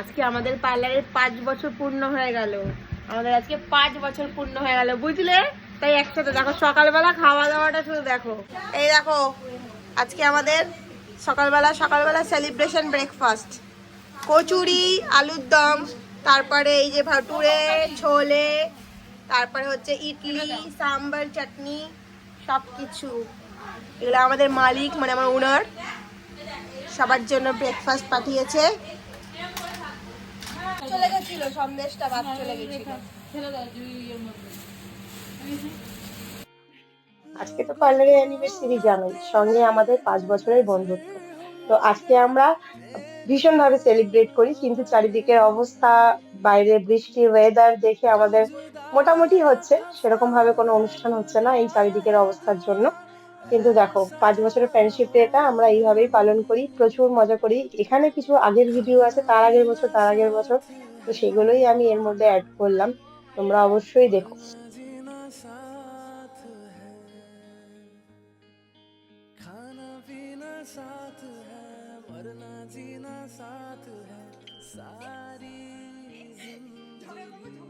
আজকে আমাদের পার্লারের পাঁচ বছর পূর্ণ হয়ে গেল। আমাদের আজকে পাঁচ বছর পূর্ণ হয়ে গেল, বুঝলে? তাই একসাথে দেখো, সকালবেলা খাওয়া দাওয়াটা শুধু দেখো। এই দেখো, আজকে আমাদের সকালবেলা সকালবেলা সেলিব্রেশন ব্রেকফাস্ট কচুরি, আলুর দম, তারপরে এই যে ভাটুরে, ছোলে, তারপরে হচ্ছে ইডলি, সাম্বার চাটনি সব কিছু এগুলো আমাদের মালিক মানে আমার ওনার সবার জন্য ব্রেকফাস্ট পাঠিয়েছে। চলে গেছিল সন্দেশটা বাদ চলে গেছিল। আজকে তো পার্লারের অ্যানিভার্সারি জানোই, সঙ্গে আমাদের পাঁচ বছরের বন্ধুত্ব। তো আজকে আমরা ভীষণ ভাবে সেলিব্রেট করি, কিন্তু চারিদিকের অবস্থা, বাইরে বৃষ্টি ওয়েদার দেখে আমাদের মোটামুটি হচ্ছে সেরকম ভাবে কোনো অনুষ্ঠান হচ্ছে না এই চারিদিকের অবস্থার জন্য। কিন্তু দেখো পাঁচ বছরের ফ্রেন্ডশিপ ডেটা আমরা এইভাবেই পালন করি প্রচুর মজা করি এখানে কিছু আগের ভিডিও আছে তার আগের বছর তার আগের বছর তো সেগুলোই আমি এর মধ্যে অ্যাড করলাম তোমরা অবশ্যই দেখো जीना साथ है खाना पीना साथ है मरना जीना साथ है सारी जिंदगी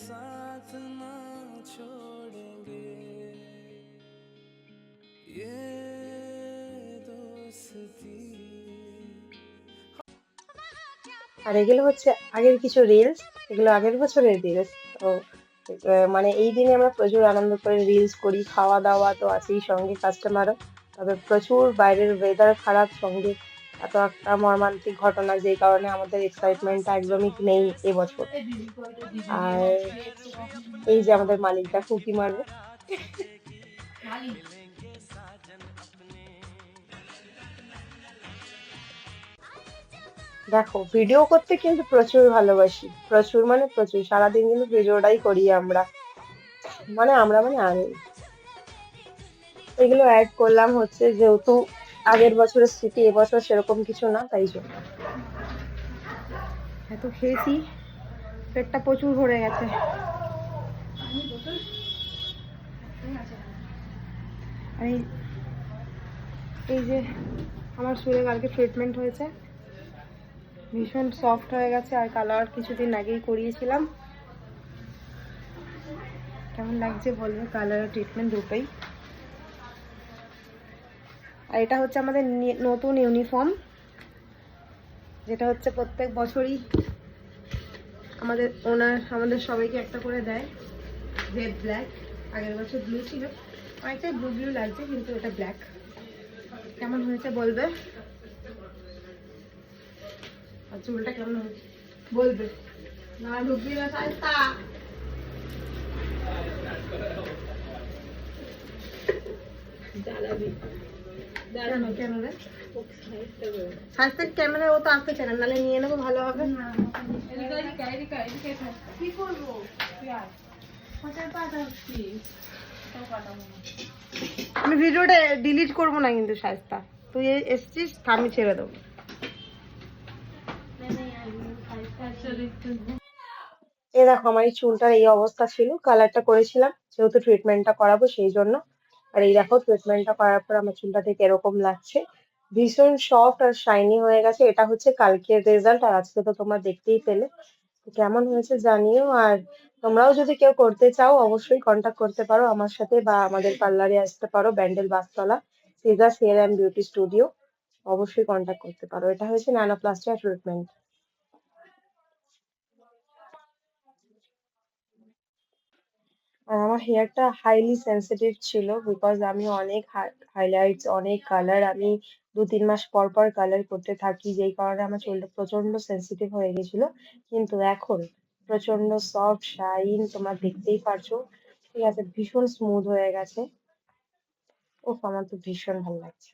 साथ ना छोड़ेंगे ये दोस्ती আর এগুলো হচ্ছে আগের কিছু রিলস এগুলো আগের বছরের রিলস তো আহ, মানে এই দিনে আমরা প্রচুর আনন্দ করে রিলস করি খাওয়া দাওয়া তো আছেই সঙ্গে কাস্টমারও তবে প্রচুর বাইরের ওয়েদার খারাপ সঙ্গে এত একটা মর্মান্তিক ঘটনা যেই কারণে আমাদের এক্সাইটমেন্টটা একদমই নেই এবছর। আর এই যে আমাদের মালিকটা ফুকি মারবে। দেখো ভিডিও করতে কিন্তু প্রচুর ভালোবাসি। প্রচুর মানে প্রচুর। সারাদিন কিন্তু ভিডিওটাই করি আমরা। মানে আমরা মানে আমি এগুলো অ্যাড করলাম হচ্ছে যেহেতু আগের বছরের স্মৃতি, এবছর সেরকম কিছু না, তাই জন্য। এত খেয়েছি। পেটটা প্রচুর ভরে গেছে। আর, এই যে আমার চুলে কালকে ট্রিটমেন্ট হয়েছে। ভীষণ সফট হয়ে গেছে, আর কালার কিছুদিন আগেই করিয়েছিলাম। কেমন লাগছে বলবে? কালার ট্রিটমেন্ট দুটোই আর এটা হচ্ছে আমাদের নতুন ইউনিফর্ম, যেটা হচ্ছে প্রত্যেক বছরই আমাদের ওনার, আমাদের সবাইকে একটা করে দেয়। রেড ব্ল্যাক আগের বছর ব্লু ছিল। অনেকটাই ব্লু ব্লু লাগছে, কিন্তু এটা ব্ল্যাক কেমন হয়েছে বলবে? আর চুলটা কেমন হয়েছে? বলবে। না ঢুকবি না সাইজটা কেন কেন রে সাইজটা ক্যামেরা ও তো চায় না নাহলে নিয়ে নেব ভালো হবে কি করব আমি ভিডিওটা ডিলিট করব না কিন্তু সাইজটা তুই এসছিস আমি ছেড়ে দেবো এ দেখো আমার এই চুলটার এই অবস্থা ছিল কালারটা করেছিলাম যেহেতু ট্রিটমেন্টটা করাবো সেই জন্য আর এই দেখো ট্রিটমেন্টটা করার পর আমার চুলটা ঠিক এরকম লাগছে। ভীষণ সফট আর শাইনি হয়ে গেছে। এটা হচ্ছে কালকের রেজাল্ট আর আজকে তো তোমরা দেখতেই পেলে। কেমন হয়েছে জানিও। আর তোমরাও যদি কেউ করতে চাও, অবশ্যই কন্ট্যাক্ট করতে পারো আমার সাথে বা আমাদের পার্লারে আসতে পারো ব্যান্ডেল বাসতলা সিজাস হেয়ার অ্যান্ড বিউটি স্টুডিও অবশ্যই কন্ট্যাক্ট করতে পারো। এটা হচ্ছে ন্যানোপ্লাস্টিয়া ট্রিটমেন্ট আর আমার হেয়ারটা হাইলি সেনসিটিভ ছিল বিকজ আমি অনেক হাইলাইটস অনেক কালার আমি দু তিন মাস পর পর কালার করতে থাকি, যেই কারণে আমার চুলটা প্রচণ্ড সেনসিটিভ হয়ে গেছিল। কিন্তু এখন প্রচণ্ড সফট শাইন তোমরা দেখতেই পারছ। ঠিক আছে, ভীষণ স্মুথ হয়ে গেছে। ওফ আমার তো ভীষণ ভালো লাগছে।